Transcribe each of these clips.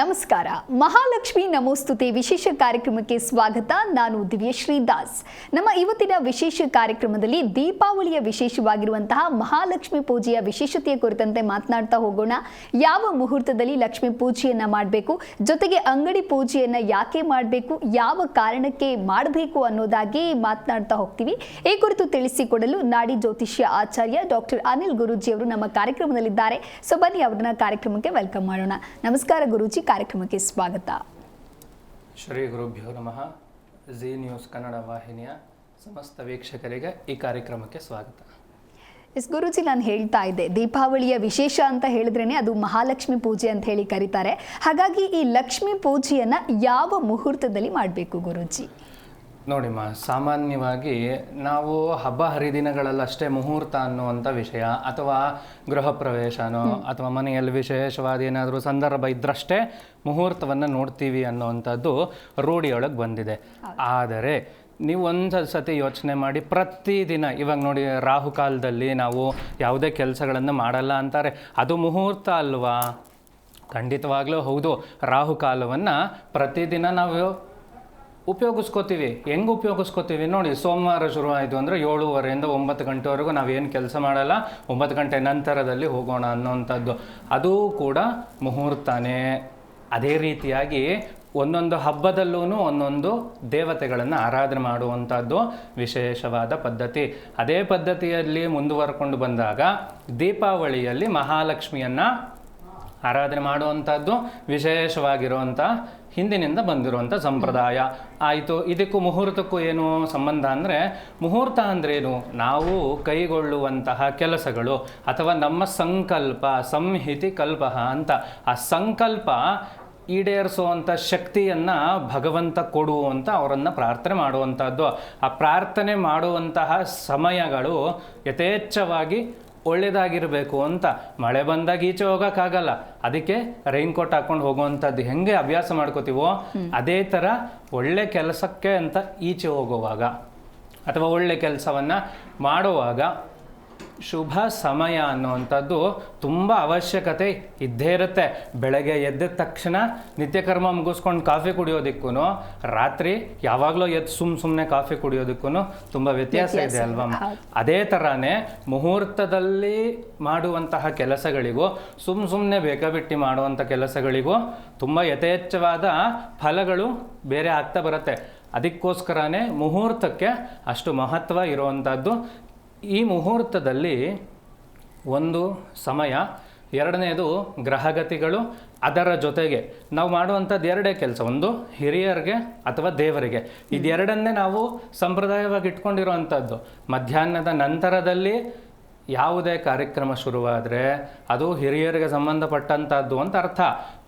ನಮಸ್ಕಾರ. ಮಹಾಲಕ್ಷ್ಮಿ ನಮೋಸ್ತುತೆ ವಿಶೇಷ ಕಾರ್ಯಕ್ರಮಕ್ಕೆ ಸ್ವಾಗತ. ನಾನು ದಿವ್ಯಶ್ರೀ ದಾಸ್. ನಮ್ಮ ಇವತ್ತಿನ ವಿಶೇಷ ಕಾರ್ಯಕ್ರಮದಲ್ಲಿ ದೀಪಾವಳಿಯ ವಿಶೇಷವಾಗಿರುವಂತಹ ಮಹಾಲಕ್ಷ್ಮಿ ಪೂಜೆಯ ವಿಶೇಷತೆಯ ಕುರಿತಂತೆ ಮಾತನಾಡ್ತಾ ಹೋಗೋಣ. ಯಾವ ಮುಹೂರ್ತದಲ್ಲಿ ಲಕ್ಷ್ಮಿ ಪೂಜೆಯನ್ನ ಮಾಡಬೇಕು? ಜೊತೆಗೆ ಅಂಗಡಿ ಪೂಜೆಯನ್ನ ಯಾಕೆ ಮಾಡಬೇಕು? ಯಾವ ಕಾರಣಕ್ಕೆ ಮಾಡಬೇಕು ಅನ್ನೋದಾಗಿ ಮಾತನಾಡ್ತಾ ಹೋಗ್ತೀವಿ. ಈ ಕುರಿತು ತಿಳಿಸಿಕೊಡಲು ನಾಡಿ ಜ್ಯೋತಿಷ್ಯ ಆಚಾರ್ಯ ಡಾಕ್ಟರ್ ಅನಿಲ್ ಗುರೂಜಿ ಅವರು ನಮ್ಮ ಕಾರ್ಯಕ್ರಮದಲ್ಲಿದ್ದಾರೆ. ಸೊ ಬನ್ನಿ ಅವ್ರನ್ನ ಕಾರ್ಯಕ್ರಮಕ್ಕೆ ವೆಲ್ಕಮ್ ಮಾಡೋಣ. ನಮಸ್ಕಾರ ಗುರೂಜಿ. ಕಾರ್ಯಕ್ರಮಕ್ಕೆ ಸ್ವಾಗತ. ಶ್ರೀ ಗುರುಭ್ಯೋ ನಮಃ. ಜಿ ನ್ಯೂಸ್ ಕನ್ನಡ ವಾಹಿನಿಯ ಸಮಸ್ತ ವೀಕ್ಷಕರಿಗೆ ಈ ಕಾರ್ಯಕ್ರಮಕ್ಕೆ ಸ್ವಾಗತ. ಎಸ್ ಗುರುಜಿ ನಾನು ಹೇಳ್ತಾ ಇದ್ದೆ ದೀಪಾವಳಿಯ ವಿಶೇಷ ಅಂತ ಹೇಳಿದ್ರೇನೆ ಅದು ಮಹಾಲಕ್ಷ್ಮಿ ಪೂಜೆ ಅಂತ ಹೇಳಿ ಕರೀತಾರೆ. ಹಾಗಾಗಿ ಈ ಲಕ್ಷ್ಮಿ ಪೂಜೆಯನ್ನು ಯಾವ ಮುಹೂರ್ತದಲ್ಲಿ ಮಾಡಬೇಕು ಗುರೂಜಿ? ನೋಡಿಮ್ಮ ಸಾಮಾನ್ಯವಾಗಿ ನಾವು ಹಬ್ಬ ಹರಿದಿನಗಳಲ್ಲಷ್ಟೇ ಮುಹೂರ್ತ ಅನ್ನುವಂಥ ವಿಷಯ ಅಥವಾ ಗೃಹ ಪ್ರವೇಶನೋ ಅಥವಾ ಮನೆಯಲ್ಲಿ ವಿಶೇಷವಾದ ಏನಾದರೂ ಸಂದರ್ಭ ಇದ್ರಷ್ಟೇ ಮುಹೂರ್ತವನ್ನು ನೋಡ್ತೀವಿ ಅನ್ನೋವಂಥದ್ದು ರೂಢಿಯೊಳಗೆ ಬಂದಿದೆ. ಆದರೆ ನೀವು ಒಂದು ಸತಿ ಯೋಚನೆ ಮಾಡಿ ಪ್ರತಿದಿನ ಇವಾಗ ನೋಡಿ ರಾಹುಕಾಲದಲ್ಲಿ ನಾವು ಯಾವುದೇ ಕೆಲಸಗಳನ್ನು ಮಾಡಲ್ಲ ಅಂತಾರೆ ಅದು ಮುಹೂರ್ತ ಅಲ್ವಾ? ಖಂಡಿತವಾಗ್ಲೂ ಹೌದು. ರಾಹುಕಾಲವನ್ನು ಪ್ರತಿದಿನ ನಾವು ಉಪಯೋಗಿಸ್ಕೋತೀವಿ. ಹೆಂಗೆ ಉಪಯೋಗಿಸ್ಕೋತೀವಿ ನೋಡಿ, ಸೋಮವಾರ ಶುರುವಾಯಿತು ಅಂದರೆ ಏಳುವರೆಯಿಂದ ಒಂಬತ್ತು ಗಂಟೆವರೆಗೂ ನಾವೇನು ಕೆಲಸ ಮಾಡಲ್ಲ, ಒಂಬತ್ತು ಗಂಟೆ ನಂತರದಲ್ಲಿ ಹೋಗೋಣ ಅನ್ನೋವಂಥದ್ದು ಅದು ಕೂಡ ಮುಹೂರ್ತನೇ. ಅದೇ ರೀತಿಯಾಗಿ ಒಂದೊಂದು ಹಬ್ಬದಲ್ಲೂ ಒಂದೊಂದು ದೇವತೆಗಳನ್ನು ಆರಾಧನೆ ಮಾಡುವಂಥದ್ದು ವಿಶೇಷವಾದ ಪದ್ಧತಿ. ಅದೇ ಪದ್ಧತಿಯಲ್ಲಿ ಮುಂದುವರ್ಕೊಂಡು ಬಂದಾಗ ದೀಪಾವಳಿಯಲ್ಲಿ ಮಹಾಲಕ್ಷ್ಮಿಯನ್ನು ಆರಾಧನೆ ಮಾಡುವಂಥದ್ದು ವಿಶೇಷವಾಗಿರುವಂಥ ಹಿಂದಿನಿಂದ ಬಂದಿರುವಂಥ ಸಂಪ್ರದಾಯ. ಆಯಿತು, ಇದಕ್ಕೂ ಮುಹೂರ್ತಕ್ಕೂ ಏನು ಸಂಬಂಧ ಅಂದರೆ, ಮುಹೂರ್ತ ಅಂದ್ರೇನು ನಾವು ಕೈಗೊಳ್ಳುವಂತಹ ಕೆಲಸಗಳು ಅಥವಾ ನಮ್ಮ ಸಂಕಲ್ಪ, ಸಂಹಿತಿ ಕಲ್ಪ ಅಂತ. ಆ ಸಂಕಲ್ಪ ಈಡೇರಿಸುವಂಥ ಶಕ್ತಿಯನ್ನು ಭಗವಂತ ಕೊಡು ಅಂತ ಅವರನ್ನು ಪ್ರಾರ್ಥನೆ ಮಾಡುವಂಥದ್ದು ಆ ಪ್ರಾರ್ಥನೆ ಮಾಡುವಂತಹ ಸಮಯಗಳು ಯಥೇಚ್ಛವಾಗಿ ಒಳ್ಳೇದಾಗಿರಬೇಕು ಅಂತ. ಮಳೆ ಬಂದಾಗ ಈಚೆ ಹೋಗೋಕ್ಕಾಗಲ್ಲ. ಅದಕ್ಕೆ ರೈನ್ ಕೋಟ್ ಹಾಕೊಂಡು ಹೋಗುವಂಥದ್ದು ಹೆಂಗೆ ಅಭ್ಯಾಸ ಮಾಡ್ಕೋತೀವೋ ಅದೇ ಥರ ಒಳ್ಳೆ ಕೆಲಸಕ್ಕೆ ಅಂತ ಈಚೆ ಹೋಗುವಾಗ. ಅಥವಾ ಒಳ್ಳೆ ಕೆಲಸವನ್ನು ಮಾಡುವಾಗ ಶುಭ ಸಮಯ ಅನ್ನುವಂಥದ್ದು ತುಂಬ ಅವಶ್ಯಕತೆ ಇದ್ದೇ ಇರುತ್ತೆ. ಬೆಳಗ್ಗೆ ಎದ್ದ ತಕ್ಷಣ ನಿತ್ಯಕರ್ಮ ಮುಗಿಸ್ಕೊಂಡು ಕಾಫಿ ಕುಡಿಯೋದಕ್ಕೂ ರಾತ್ರಿ ಯಾವಾಗಲೂ ಎದ್ದು ಸುಮ್ಮ ಸುಮ್ಮನೆ ಕಾಫಿ ಕುಡಿಯೋದಕ್ಕೂ ತುಂಬ ವ್ಯತ್ಯಾಸ ಇದೆ ಅಲ್ವಾ? ಅದೇ ಥರನೇ ಮುಹೂರ್ತದಲ್ಲಿ ಮಾಡುವಂತಹ ಕೆಲಸಗಳಿಗೂ ಸುಮ್ಮ ಸುಮ್ಮನೆ ಬೇಕಾಬಿಟ್ಟಿ ಮಾಡುವಂಥ ಕೆಲಸಗಳಿಗೂ ತುಂಬ ಯಥೇಚ್ಛವಾದ ಫಲಗಳು ಬೇರೆ ಆಗ್ತಾ ಬರುತ್ತೆ. ಅದಕ್ಕೋಸ್ಕರನೇ ಮುಹೂರ್ತಕ್ಕೆ ಅಷ್ಟು ಮಹತ್ವ ಇರುವಂಥದ್ದು ಈ ಮುಹೂರ್ತದಲ್ಲಿ ಒಂದು ಸಮಯ ಎರಡನೇದು ಗ್ರಹಗತಿಗಳು ಅದರ ಜೊತೆಗೆ ನಾವು ಮಾಡುವಂಥದ್ದು ಎರಡೇ ಕೆಲಸ ಒಂದು ಹಿರಿಯರಿಗೆ ಅಥವಾ ದೇವರಿಗೆ. ಇದೆರಡನ್ನೇ ನಾವು ಸಂಪ್ರದಾಯವಾಗಿ ಇಟ್ಕೊಂಡಿರುವಂಥದ್ದು. ಮಧ್ಯಾಹ್ನದ ನಂತರದಲ್ಲಿ ಯಾವುದೇ ಕಾರ್ಯಕ್ರಮ ಶುರುವಾದರೆ ಅದು ಹಿರಿಯರಿಗೆ ಸಂಬಂಧಪಟ್ಟಂಥದ್ದು ಅಂತ ಅರ್ಥ.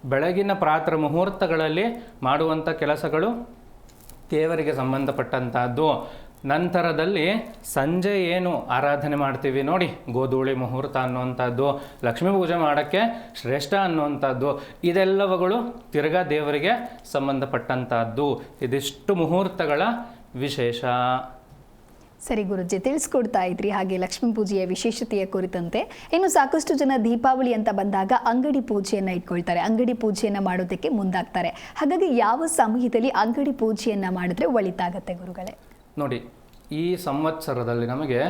ಬೆಳಗಿನ ಪ್ರಾತ್ರ ಮುಹೂರ್ತಗಳಲ್ಲಿ ಮಾಡುವಂಥ ಕೆಲಸಗಳು ದೇವರಿಗೆ ಸಂಬಂಧಪಟ್ಟಂತಹದ್ದು ನಂತರದಲ್ಲಿ ಸಂಜೆ ಏನು ಆರಾಧನೆ ಮಾಡ್ತೀವಿ ನೋಡಿ, ಗೋಧೂಳಿ ಮುಹೂರ್ತ ಅನ್ನುವಂಥದ್ದು, ಲಕ್ಷ್ಮೀ ಪೂಜೆ ಮಾಡೋಕ್ಕೆ ಶ್ರೇಷ್ಠ ಅನ್ನುವಂಥದ್ದು, ಇದೆಲ್ಲವುಗಳು ತಿರ್ಗಾ ದೇವರಿಗೆ ಸಂಬಂಧಪಟ್ಟಂಥದ್ದು. ಇದಿಷ್ಟು ಮುಹೂರ್ತಗಳ ವಿಶೇಷ. ಸರಿ ಗುರುಜಿ, ತಿಳಿಸ್ಕೊಡ್ತಾ ಇದ್ರಿ ಹಾಗೆ ಲಕ್ಷ್ಮೀ ಪೂಜೆಯ ವಿಶೇಷತೆಯ ಕುರಿತಂತೆ. ಇನ್ನು ಸಾಕಷ್ಟು ಜನ ದೀಪಾವಳಿ ಅಂತ ಬಂದಾಗ ಅಂಗಡಿ ಪೂಜೆಯನ್ನ ಇಟ್ಕೊಳ್ತಾರೆ, ಅಂಗಡಿ ಪೂಜೆಯನ್ನ ಮಾಡೋದಕ್ಕೆ ಮುಂದಾಗ್ತಾರೆ. ಹಾಗಾಗಿ ಯಾವ ಸಮಯದಲ್ಲಿ ಅಂಗಡಿ ಪೂಜೆಯನ್ನ ಮಾಡಿದ್ರೆ ಒಳಿತಾಗತ್ತೆ ಗುರುಗಳೇ? ನೋಡಿ ಈ ಸಂವತ್ಸರದಲ್ಲಿ ನಮಗೆ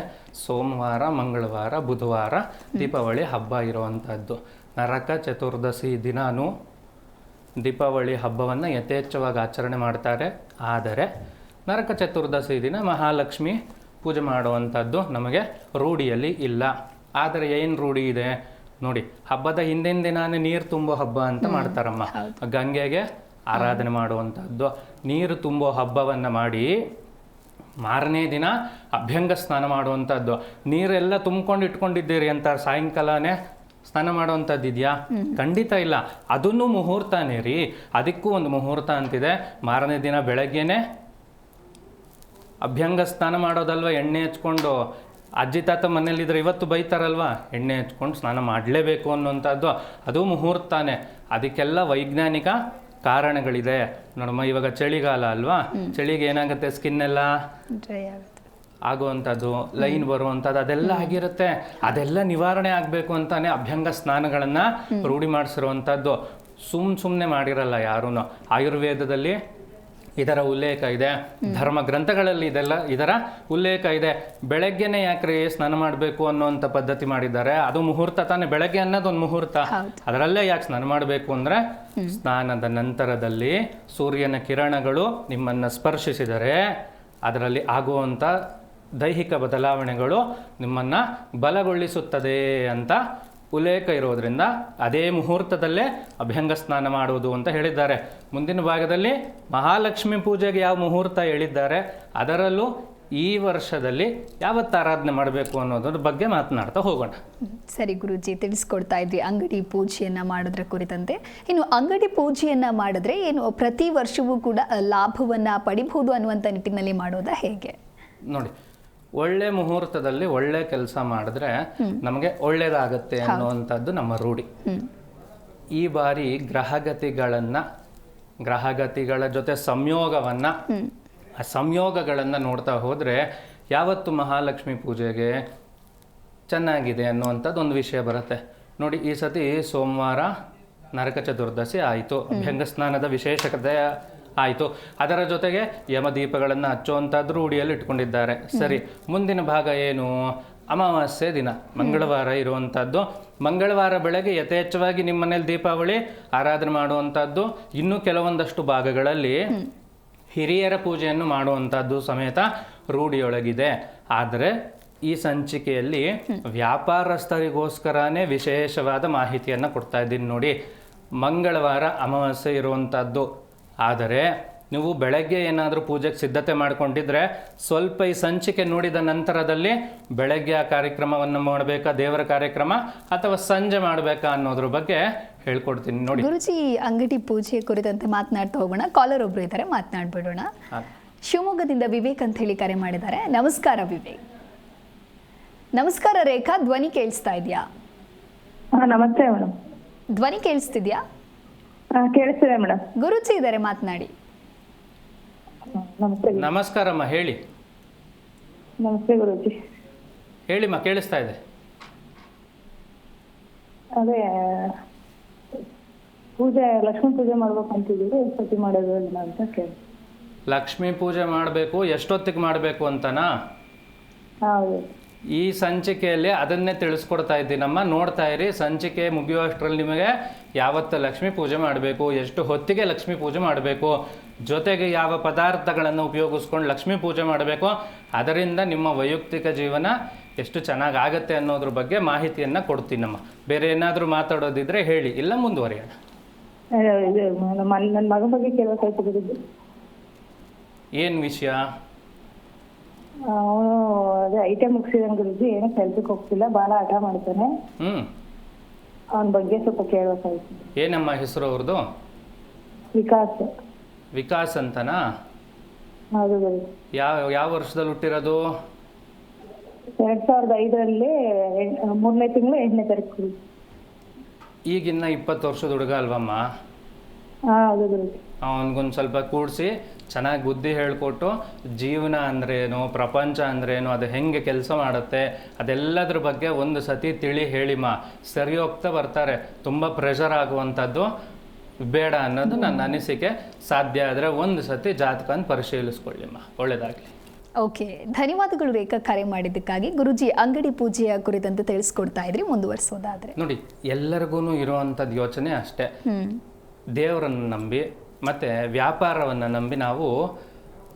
ಸೋಮವಾರ ಮಂಗಳವಾರ ಬುಧವಾರ ದೀಪಾವಳಿ ಹಬ್ಬ ಇರುವಂಥದ್ದು ನರಕ ಚತುರ್ದಶಿ ದಿನಾನು ದೀಪಾವಳಿ ಹಬ್ಬವನ್ನು ಯಥೇಚ್ಛವಾಗಿ ಆಚರಣೆ ಮಾಡ್ತಾರೆ. ಆದರೆ ನರಕ ಚತುರ್ದಶಿ ದಿನ ಮಹಾಲಕ್ಷ್ಮಿ ಪೂಜೆ ಮಾಡುವಂಥದ್ದು ನಮಗೆ ರೂಢಿಯಲ್ಲಿ ಇಲ್ಲ. ಆದರೆ ಏನು ರೂಢಿ ಇದೆ? ನೋಡಿ ಹಬ್ಬದ ಹಿಂದಿನ ದಿನಾನೇ ನೀರು ತುಂಬೋ ಹಬ್ಬ ಅಂತ ಮಾಡ್ತಾರಮ್ಮ. ಗಂಗೆಗೆ ಆರಾಧನೆ ಮಾಡುವಂಥದ್ದು ನೀರು ತುಂಬೋ ಹಬ್ಬವನ್ನು ಮಾಡಿ ಮಾರನೇ ದಿನ ಅಭ್ಯಂಗ ಸ್ನಾನ ಮಾಡುವಂಥದ್ದು ನೀರೆಲ್ಲ ತುಂಬ್ಕೊಂಡು ಇಟ್ಕೊಂಡಿದ್ದೀರಿ ಅಂತ ಸಾಯಂಕಾಲನೇ ಸ್ನಾನ ಮಾಡುವಂಥದ್ದು ಇದೆಯಾ? ಖಂಡಿತ ಇಲ್ಲ. ಅದನ್ನು ಮುಹೂರ್ತನೇ ರೀ. ಅದಕ್ಕೂ ಒಂದು ಮುಹೂರ್ತ ಅಂತಿದೆ. ಮಾರನೇ ದಿನ ಬೆಳಗ್ಗೆನೆ ಅಭ್ಯಂಗ ಸ್ನಾನ ಮಾಡೋದಲ್ವ? ಎಣ್ಣೆ ಹಚ್ಕೊಂಡು ಅಜ್ಜಿ ತಾತ ಮನೇಲಿದ್ರೆ ಇವತ್ತು ಬೈತಾರಲ್ವಾ? ಎಣ್ಣೆ ಹಚ್ಕೊಂಡು ಸ್ನಾನ ಮಾಡಲೇಬೇಕು ಅನ್ನುವಂಥದ್ದು ಅದು ಮುಹೂರ್ತಾನೆ. ಅದಕ್ಕೆಲ್ಲ ವೈಜ್ಞಾನಿಕ ಕಾರಣಗಳಿದೆ. ನೋಡಮ್ಮ ಇವಾಗ ಚಳಿಗಾಲ ಅಲ್ವಾ? ಚಳಿಗೆ ಏನಾಗುತ್ತೆ? ಸ್ಕಿನ್ ಎಲ್ಲ ಆಗುವಂಥದ್ದು ಲೈನ್ ಬರುವಂಥದ್ದು ಅದೆಲ್ಲ ಆಗಿರುತ್ತೆ. ಅದೆಲ್ಲ ನಿವಾರಣೆ ಆಗಬೇಕು ಅಂತಾನೆ ಅಭ್ಯಂಗ ಸ್ನಾನಗಳನ್ನು ರೂಢಿ ಮಾಡಿಸಿರುವಂಥದ್ದು. ಸುಮ್ ಸುಮ್ಮನೆ ಮಾಡಿರಲ್ಲ ಯಾರೂ ಆಯುರ್ವೇದದಲ್ಲಿ ಇದರ ಉಲ್ಲೇಖ ಇದೆ. ಧರ್ಮ ಗ್ರಂಥಗಳಲ್ಲಿ ಇದೆಲ್ಲ ಇದರ ಉಲ್ಲೇಖ ಇದೆ. ಬೆಳಗ್ಗೆನೆ ಯಾಕ್ರಿ ಸ್ನಾನ ಮಾಡಬೇಕು ಅನ್ನೋಂಥ ಪದ್ಧತಿ ಮಾಡಿದ್ದಾರೆ. ಅದು ಮುಹೂರ್ತ ತಾನೇ ಬೆಳಗ್ಗೆ ಅನ್ನೋದೊಂದು ಮುಹೂರ್ತ. ಅದರಲ್ಲೇ ಯಾಕೆ ಸ್ನಾನ ಮಾಡಬೇಕು ಅಂದ್ರೆ ಸ್ನಾನದ ನಂತರದಲ್ಲಿ ಸೂರ್ಯನ ಕಿರಣಗಳು ನಿಮ್ಮನ್ನು ಸ್ಪರ್ಶಿಸಿದರೆ ಅದರಲ್ಲಿ ಆಗುವಂಥ ದೈಹಿಕ ಬದಲಾವಣೆಗಳು ನಿಮ್ಮನ್ನು ಬಲಗೊಳಿಸುತ್ತದೆ ಅಂತ ಉಲ್ಲೇಖ ಇರೋದರಿಂದ ಅದೇ ಮುಹೂರ್ತದಲ್ಲೇ ಅಭ್ಯಂಗ ಸ್ನಾನ ಮಾಡುವುದು ಅಂತ ಹೇಳಿದ್ದಾರೆ. ಮುಂದಿನ ಭಾಗದಲ್ಲಿ ಮಹಾಲಕ್ಷ್ಮಿ ಪೂಜೆಗೆ ಯಾವ ಮುಹೂರ್ತ ಹೇಳಿದ್ದಾರೆ ಅದರಲ್ಲೂ ಈ ವರ್ಷದಲ್ಲಿ ಯಾವತ್ತು ಆರಾಧನೆ ಮಾಡಬೇಕು ಅನ್ನೋದ್ರ ಬಗ್ಗೆ ಮಾತನಾಡ್ತಾ ಹೋಗೋಣ. ಸರಿ ಗುರುಜಿ ತಿಳಿಸ್ಕೊಡ್ತಾ ಇದ್ವಿ ಅಂಗಡಿ ಪೂಜೆಯನ್ನ ಮಾಡೋದ್ರ ಕುರಿತಂತೆ. ಇನ್ನು ಅಂಗಡಿ ಪೂಜೆಯನ್ನ ಮಾಡಿದ್ರೆ ಏನು ಪ್ರತಿ ವರ್ಷವೂ ಕೂಡ ಲಾಭವನ್ನ ಪಡಿಬಹುದು ಅನ್ನುವಂಥ ನಿಟ್ಟಿನಲ್ಲಿ ಮಾಡೋದಾ ಹೇಗೆ? ನೋಡಿ ಒಳ್ಳೆ ಮುಹೂರ್ತದಲ್ಲಿ ಒಳ್ಳೆ ಕೆಲಸ ಮಾಡಿದ್ರೆ ನಮಗೆ ಒಳ್ಳೇದಾಗತ್ತೆ ಅನ್ನುವಂಥದ್ದು ನಮ್ಮ ರೂಢಿ. ಈ ಬಾರಿ ಗ್ರಹಗತಿಗಳನ್ನ ಗ್ರಹಗತಿಗಳ ಜೊತೆ ಸಂಯೋಗವನ್ನ ಆ ಸಂಯೋಗಗಳನ್ನು ನೋಡ್ತಾ ಹೋದರೆ ಯಾವತ್ತು ಮಹಾಲಕ್ಷ್ಮಿ ಪೂಜೆಗೆ ಚೆನ್ನಾಗಿದೆ ಅನ್ನುವಂಥದ್ದು ಒಂದು ವಿಷಯ ಬರುತ್ತೆ. ನೋಡಿ ಈ ಸತಿ ಸೋಮವಾರ ನರಕ ಚತುರ್ದಶಿ ಆಯಿತು. ಅಭ್ಯಂಗ ಸ್ನಾನದ ವಿಶೇಷತೆ ಆಯಿತು. ಅದರ ಜೊತೆಗೆ ಯಮದೀಪಗಳನ್ನು ಹಚ್ಚುವಂಥದ್ದು ರೂಢಿಯಲ್ಲಿ ಇಟ್ಕೊಂಡಿದ್ದಾರೆ. ಸರಿ, ಮುಂದಿನ ಭಾಗ ಏನು? ಅಮಾವಾಸ್ಯೆ ದಿನ. ಮಂಗಳವಾರ ಇರುವಂಥದ್ದು ಮಂಗಳವಾರ ಬೆಳಗ್ಗೆ ಯಥೇಚ್ಛವಾಗಿ ನಿಮ್ಮ ಮನೇಲಿ ದೀಪಾವಳಿ, ಆರಾಧನೆ ಮಾಡುವಂಥದ್ದು ಇನ್ನೂ ಕೆಲವೊಂದಷ್ಟು ಭಾಗಗಳಲ್ಲಿ ಹಿರಿಯರ ಪೂಜೆಯನ್ನು ಮಾಡುವಂಥದ್ದು ಸಮೇತ ರೂಢಿಯೊಳಗಿದೆ. ಆದರೆ ಈ ಸಂಚಿಕೆಯಲ್ಲಿ ವ್ಯಾಪಾರಸ್ಥರಿಗೋಸ್ಕರನೇ ವಿಶೇಷವಾದ ಮಾಹಿತಿಯನ್ನು ಕೊಡ್ತಾ ಇದ್ದೀನಿ ನೋಡಿ. ಮಂಗಳವಾರ ಅಮಾವಾಸ್ಯೆ ಇರುವಂಥದ್ದು ಆದರೆ ನೀವು ಬೆಳಗ್ಗೆ ಏನಾದರೂ ಪೂಜೆಗೆ ಸಿದ್ಧತೆ ಮಾಡಿಕೊಂಡಿದ್ರೆ ಸ್ವಲ್ಪ ಈ ಸಂಚಿಕೆ ನೋಡಿದ ನಂತರದಲ್ಲಿ ಬೆಳಗ್ಗೆ ಆ ಕಾರ್ಯಕ್ರಮವನ್ನು ಮಾಡಬೇಕಾ ದೇವರ ಕಾರ್ಯಕ್ರಮ ಅಥವಾ ಸಂಜೆ ಮಾಡಬೇಕಾ ಅನ್ನೋದ್ರ ಬಗ್ಗೆ ಹೇಳ್ಕೊಡ್ತೀನಿ ನೋಡಿ. ಗುರುಜಿ ಅಂಗಡಿ ಪೂಜೆ ಕುರಿತಂತೆ ಮಾತನಾಡ್ತಾ ಹೋಗೋಣ. ಕಾಲರ್ ಒಬ್ರು ಇದ್ದಾರೆ ಮಾತನಾಡ್ಬಿಡೋಣ. ಶಿವಮೊಗ್ಗದಿಂದ ವಿವೇಕ್ ಅಂತ ಹೇಳಿ ಕರೆ ಮಾಡಿದ್ದಾರೆ. ನಮಸ್ಕಾರ ವಿವೇಕ್. ನಮಸ್ಕಾರ ರೇಖಾ ಧ್ವನಿ ಕೇಳಿಸ್ತಾ ಇದೆಯಾ? ಹಾ ನಮಸ್ತೆ ಮೇಡಮ್. ಧ್ವನಿ ಕೇಳಿಸ್ತಿದ್ಯಾ? ಕೇಳಿಸ್ತಿದೆ ಮೇಡಮ್ ಗುರುಜಿ ಇದ್ದಾರೆ ಮಾತನಾಡಿ. ನಮಸ್ತೆ ನಮಸ್ಕಾರಮ್ಮ ಹೇಳಿ. ನಮಸ್ತೆ ಗುರುಜಿ. ಹೇಳಿಮ್ಮ ಕೇಳಿಸ್ತಾ ಇದೆ. ಅದೇ ಪೂಜೆ ಲಕ್ಷ್ಮೀ ಪೂಜೆ ಮಾಡ್ಬೇಕು ಅಂತಿದ್ದೀವಿ ಸತಿ ಮಾಡೋದು ಇಲ್ಲ ಅಂತ ಕೇಳಿ ಲಕ್ಷ್ಮೀ ಪೂಜೆ ಮಾಡಬೇಕು ಎಷ್ಟೊತ್ತಿಗೆ ಮಾಡಬೇಕು ಅಂತನಾ? ಹೌದು. ಈ ಸಂಚಿಕೆಯಲ್ಲಿ ಅದನ್ನೇ ತಿಳಿಸ್ಕೊಡ್ತಾ ಇದ್ದೀನಮ್ಮ ನೋಡ್ತಾ ಇರಿ ಸಂಚಿಕೆ ಮುಗಿಯುವಷ್ಟರಲ್ಲಿ ನಿಮಗೆ ಯಾವತ್ತು ಲಕ್ಷ್ಮೀ ಪೂಜೆ ಮಾಡಬೇಕು ಎಷ್ಟು ಹೊತ್ತಿಗೆ ಲಕ್ಷ್ಮೀ ಪೂಜೆ ಮಾಡಬೇಕು ಜೊತೆಗೆ ಯಾವ ಪದಾರ್ಥಗಳನ್ನು ಉಪಯೋಗಿಸ್ಕೊಂಡು ಲಕ್ಷ್ಮೀ ಪೂಜೆ ಮಾಡಬೇಕು ಅದರಿಂದ ನಿಮ್ಮ ವೈಯಕ್ತಿಕ ಜೀವನ ಎಷ್ಟು ಚೆನ್ನಾಗಾಗತ್ತೆ ಅನ್ನೋದ್ರ ಬಗ್ಗೆ ಮಾಹಿತಿಯನ್ನು ಕೊಡ್ತೀನಮ್ಮ ಬೇರೆ ಏನಾದರೂ ಮಾತಾಡೋದಿದ್ರೆ ಹೇಳಿ ಇಲ್ಲ ಮುಂದುವರಿಯೋಣ. ನನ್ನ ಮಗನ ಬಗ್ಗೆ ಕೇಳಬೇಕಾಯ್ತು ಏನು ವಿಷಯ? ಅವನು ಮುಗಿಸಿದಂಗೆ ಗುರುಜಿ ಏನು ಕೆಲ್ಸಕ್ಕೆ ಹೋಗ್ತಿಲ್ಲ ಬಹಳ ಹಠ ಮಾಡ್ತಾನೆ. ಹ್ಞೂ ಅವನ ಬಗ್ಗೆ ಸ್ವಲ್ಪ ಕೇಳಬೇಕಾಯ್ತು. ಏನಮ್ಮ ಹೆಸರು ಅವ್ರದ್ದು ವಿಕಾಸ್. ವಿಕಾಸ್ ಅಂತನಾ? ಹೌದು ಗುರುಜಿ ಯಾವ ಯಾವ ವರ್ಷದಲ್ಲಿ ಹುಟ್ಟಿರೋದು? ಎರಡ್ ಸಾವಿರದ ಐದರಲ್ಲಿ ಮೂರನೇ ತಿಂಗಳು ಎಂಟನೇ ತಾರೀಕು ಗುರುಜಿ ಈಗಿನ್ನ ಇಪ್ಪತ್ತು ವರ್ಷದ ಹುಡುಗ ಅಲ್ವಮ್ಮ? ಹಾ ಹೌದು ಗುರುಜಿ ಅವನಿಗೊಂದು ಸ್ವಲ್ಪ ಕೂಡಿಸಿ ಚೆನ್ನಾಗಿ ಬುದ್ಧಿ ಹೇಳಿಕೊಟ್ಟು ಜೀವನ ಅಂದ್ರೇನು ಪ್ರಪಂಚ ಅಂದ್ರೇನು ಅದು ಹೆಂಗೆ ಕೆಲಸ ಮಾಡುತ್ತೆ ಅದೆಲ್ಲದ್ರ ಬಗ್ಗೆ ಒಂದು ಸತಿ ತಿಳಿ ಹೇಳಿಮ್ಮ ಸರಿ ಹೋಗ್ತಾ ಬರ್ತಾರೆ. ತುಂಬ ಪ್ರೆಷರ್ ಆಗುವಂಥದ್ದು ಬೇಡ ಅನ್ನೋದು ನನ್ನ ಅನಿಸಿಕೆ. ಸಾಧ್ಯ ಆದರೆ ಒಂದು ಸತಿ ಜಾತಕನ ಪರಿಶೀಲಿಸ್ಕೊಳ್ಳಿಮ್ಮ ಒಳ್ಳೇದಾಗಲಿ. ಓಕೆ. ಧನ್ಯವಾದಗಳು ರೇಖಾ ಕರೆ ಮಾಡಿದ್ದಕ್ಕಾಗಿ. ಗುರುಜಿ ಅಂಗಡಿ ಪೂಜೆಯ ಕುರಿತಂತೆ ತಿಳಿಸ್ಕೊಡ್ತಾ ಇದ್ರಿ ಮುಂದುವರಿಸೋದಾದ್ರೆ. ನೋಡಿ ಎಲ್ಲರಿಗೂ ಇರುವಂಥದ್ದು ಯೋಚನೆ ಅಷ್ಟೇ. ದೇವರನ್ನು ನಂಬಿ ಮತ್ತು ವ್ಯಾಪಾರವನ್ನು ನಂಬಿ ನಾವು